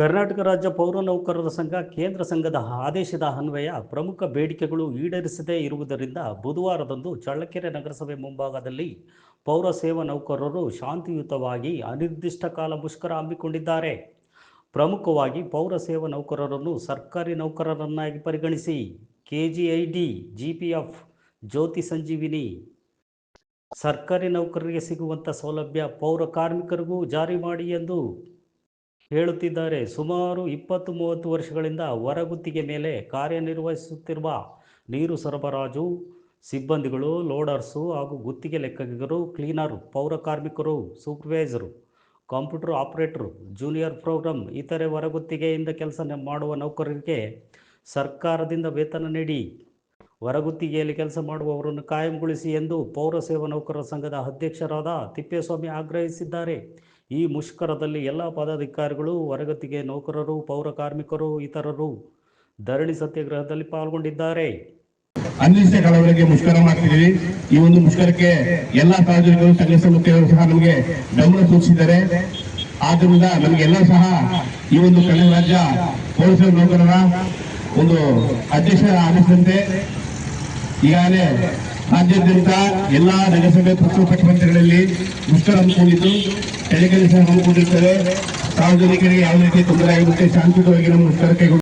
ಕರ್ನಾಟಕ ರಾಜ್ಯ ಪೌರ ನೌಕರರ ಸಂಘ ಕೇಂದ್ರ ಸಂಘದ ಆದೇಶದ ಅನ್ವಯ ಪ್ರಮುಖ ಬೇಡಿಕೆಗಳು ಈಡೇರಿಸದೇ ಇರುವುದರಿಂದ ಬುಧವಾರದಂದು ಚಳ್ಳಕೆರೆ ನಗರಸಭೆ ಮುಂಭಾಗದಲ್ಲಿ ಪೌರ ಸೇವಾ ನೌಕರರು ಶಾಂತಿಯುತವಾಗಿ ಅನಿರ್ದಿಷ್ಟ ಕಾಲ ಮುಷ್ಕರ ಹಮ್ಮಿಕೊಂಡಿದ್ದಾರೆ. ಪ್ರಮುಖವಾಗಿ ಪೌರ ಸೇವಾ ನೌಕರರನ್ನು ಸರ್ಕಾರಿ ನೌಕರರನ್ನಾಗಿ ಪರಿಗಣಿಸಿ ಕೆಜಿಐಡಿ, ಜಿಪಿಎಫ್, ಜ್ಯೋತಿ ಸಂಜೀವಿನಿ. ಸರ್ಕಾರಿ ನೌಕರರಿಗೆ ಸಿಗುವಂಥ ಸೌಲಭ್ಯ ಪೌರ ಕಾರ್ಮಿಕರಿಗೂ ಜಾರಿ ಮಾಡಿ ಎಂದು ಹೇಳುತ್ತಿದ್ದಾರೆ. ಸುಮಾರು ಇಪ್ಪತ್ತು ಮೂವತ್ತು ವರ್ಷಗಳಿಂದ ಹೊರಗುತ್ತಿಗೆ ಮೇಲೆ ಕಾರ್ಯನಿರ್ವಹಿಸುತ್ತಿರುವ ನೀರು ಸರಬರಾಜು ಸಿಬ್ಬಂದಿಗಳು, ಲೋಡರ್ಸು ಹಾಗೂ ಗುತ್ತಿಗೆ ಲೆಕ್ಕಿಗರು ಕ್ಲೀನರ್, ಪೌರ ಕಾರ್ಮಿಕರು, supervisor, computer operator, junior program ಇತರೆ ಹೊರಗುತ್ತಿಗೆಯಿಂದ ಕೆಲಸ ಮಾಡುವ ನೌಕರರಿಗೆ ಸರ್ಕಾರದಿಂದ ವೇತನ ನೀಡಿ ಹೊರಗುತ್ತಿಗೆಯಲ್ಲಿ ಕೆಲಸ ಮಾಡುವವರನ್ನು ಕಾಯಂಗೊಳಿಸಿ ಎಂದು ಪೌರ ಸೇವಾ ನೌಕರರ ಸಂಘದ ಅಧ್ಯಕ್ಷರಾದ ತಿಪ್ಪೇಸ್ವಾಮಿ ಆಗ್ರಹಿಸಿದ್ದಾರೆ. ಈ ಮುಷ್ಕರದಲ್ಲಿ ಎಲ್ಲ ಪದಾಧಿಕಾರಿಗಳು, ಹೊರಗತಿಗೆ ನೌಕರರು, ಪೌರ ಕಾರ್ಮಿಕರು, ಇತರರು ಧರಣಿ ಸತ್ಯಾಗ್ರಹದಲ್ಲಿ ಪಾಲ್ಗೊಂಡಿದ್ದಾರೆ. ಅನಿರ್ದಿಷ್ಟ ಕಾಲವರೆಗೆ ಮುಷ್ಕರ ಮಾಡ್ತಿದ್ದೀವಿ ಈ ಒಂದು ಮುಷ್ಕರಕ್ಕೆ ಎಲ್ಲಾ ಸಾರ್ವಜನಿಕರು ಸಂಘ ಸಹ ನಮಗೆ ಬೆಂಬಲ ಸೂಚಿಸಿದ್ದಾರೆ. ಆದ್ದರಿಂದ ನಮಗೆಲ್ಲ ಸಹ ಈ ಒಂದು ಕನ್ನಡ ರಾಜ್ಯ ಪೊಲೀಸ್ ನೌಕರರ ಒಂದು ಅಧ್ಯಕ್ಷರ ಆದೇಶದಂತೆ ಈಗಾಗಲೇ ರಾಜ್ಯಾದ್ಯಂತ ಎಲ್ಲಾ ನಗರಸಭೆ ಪಕ್ಷ ಪಟ್ಟಣಗಳಲ್ಲಿ ಮುಷ್ಕರ ಹಮ್ಮಿಕೊಂಡಿದ್ದು ಸಹ ಹಮ್ಮಿಕೊಂಡಿರ್ತೇವೆ ಸಾರ್ವಜನಿಕರಿಗೆ ಯಾವುದೇ ರೀತಿ ತೊಂದರೆ ಆಗುತ್ತೆ, ಶಾಂತಿಯುತವಾಗಿ ನಮ್ಮ ಮುಷ್ಕರ ಕೈಗೊಳ್ಳುತ್ತೇವೆ